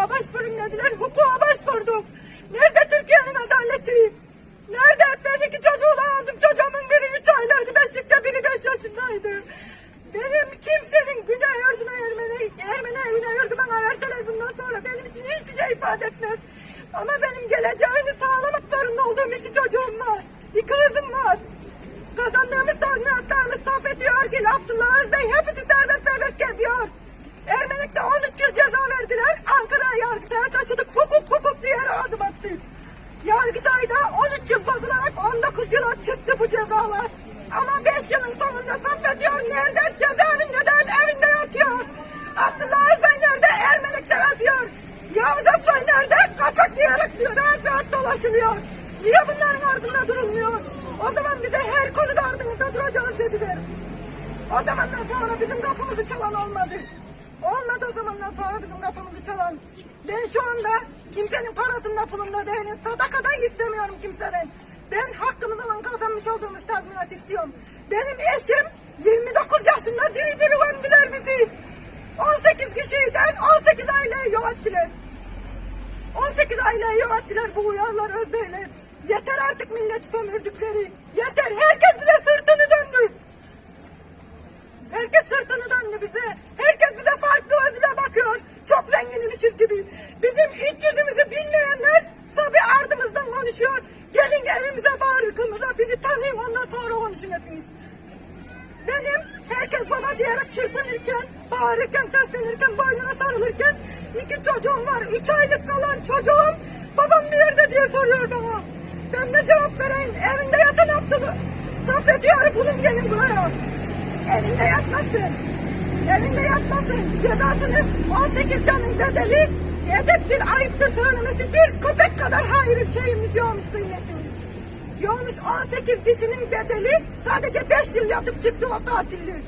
hukuka başvurun dediler. Hukuka başvurdum. Nerede Türkiye'nin adaleti? Nerede? Ben iki çocuğu aldım. Çocuğumun biri üç aylıktı. Beşikte biri beş yaşındaydı. Benim kimsenin günah yurduna Ermeni, Ermeni evine yurduma verseler bundan sonra benim için hiçbir şey ifade etmez. Ama benim geleceğini sağlamak zorunda olduğum iki çocuğum var. İki kızım var. Kazandığımız tazminatlarımız saf ediyor ki Abdullah Özbey hepsi Yargıtay'da 13 yıl bozularak 19 yıla çıktı bu cezalar. Ama 5 yılın sonunda saf ediyor. Nerede? Cezaevinde değil evinde yatıyor. Abdullah Özbey nerede? Ermenik'te yatıyor. Yavuz Aksoy nerede? Kaçak diyerek diyor. Rahat rahat dolaşılıyor. Niye bunların ardında durulmuyor? O zaman bize her konuda ardınızda duracağız dediler. O zamandan sonra bizim kapımızı çalan olmadı. Olmadı o zamandan sonra bizim kapımızı çalan. Ben şu anda kimsenin pulunda değilim. Sadaka da istemiyorum kimseden. Ben hakkımız olan kazanmış olduğumuz tazminat istiyorum. Benim eşim 29 yaşında diri diri gömdüler bizi. 18 kişiden 18 aileyi yok ettiler. 18 aileyi yok ettiler bu uyarlar özbeyler. Yeter artık millet sömürdükleri. Yeter herkes hepiniz. Benim herkes bana diyerek çırpınırken, bağırırken, seslenirken, boynuna sarılırken iki çocuğum var. Üç aylık kalan çocuğum babam nerede diye soruyor bana. Ben de cevap vereyim. Evinde yatan Abdülü. Saf ediyor bulun gelin buraya. Evinde yatmasın. Evinde yatmasın. Cezasını 18 canın bedeli edeptir, ayıptır söylemesi bir köpek kadar hayır şeyimiz yokmuş kıymetimiz. Yokmuş 18 kişinin bedeli sadece 5 yıl yatıp çıktı o katilli.